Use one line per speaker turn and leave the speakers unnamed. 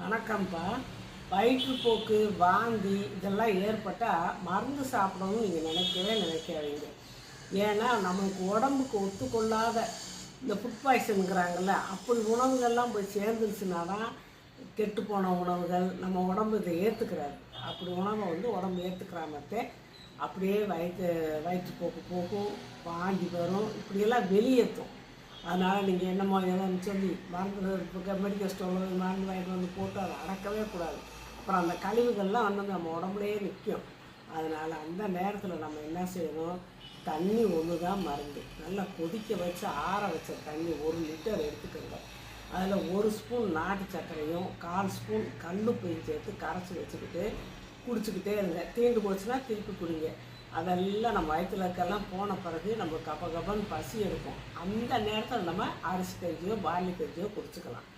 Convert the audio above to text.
வணக்கம்ப்பா. வயிற்றுப்போக்கு வாந்தி இதெல்லாம் ஏற்பட்டால் மருந்து சாப்பிடணும்னு நீங்கள் நினைக்கவே நினைக்காதீங்க. ஏன்னா நமக்கு உடம்புக்கு ஒத்துக்கொள்ளாத இந்த ஃபுட் பாய்சனுங்கிறாங்கல்ல அப்படி உணவுகள்லாம் போய் சேர்ந்துருச்சுனா தான் கெட்டுப்போன உணவுகள் நம்ம உடம்பு இதை ஏற்றுக்கிறாரு அப்படி உணவை வந்து உடம்பு ஏற்றுக்கிறாமத்தே அப்படியே வயிற்று வயிற்றுப்போக்கு போக்கும் வாந்தி வரும் இப்படியெல்லாம் வெளியேற்றும். அதனால் நீங்கள் என்னமோ ஏதோன்னு சொல்லி மருந்து இப்போ மெடிக்கல் ஸ்டோரில் மருந்து வாங்கிட்டு வந்து போட்டு அதை அடக்கவே கூடாது. அப்புறம் அந்த கழிவுகள்லாம் வந்து நம்ம உடம்புலையே நிற்கும் அதனால் அந்த நேரத்தில் நம்ம என்ன செய்யணும்? தண்ணி ஒன்று தான் மருந்து. நல்லா கொதிக்க வச்சு ஆற வச்ச தண்ணி ஒரு லிட்டர் எடுத்துக்கோங்க. அதில் ஒரு ஸ்பூன் நாட்டு சர்க்கரையும் கால் ஸ்பூன் கல்லுப்பையும் சேர்த்து கரைச்சி வச்சுக்கிட்டு குடிச்சுக்கிட்டே இருங்க. தீண்டு போச்சுன்னா திருப்பி குடிங்க. அதெல்லாம் நம்ம வயிற்றுல இருக்கெல்லாம் போன பிறகு நம்ம கப கபன்னு பசி எடுக்கும். அந்த நேரத்தில் நம்ம அரிசி கஞ்சியோ பார்லி கஞ்சியோ குடிச்சுக்கலாம்.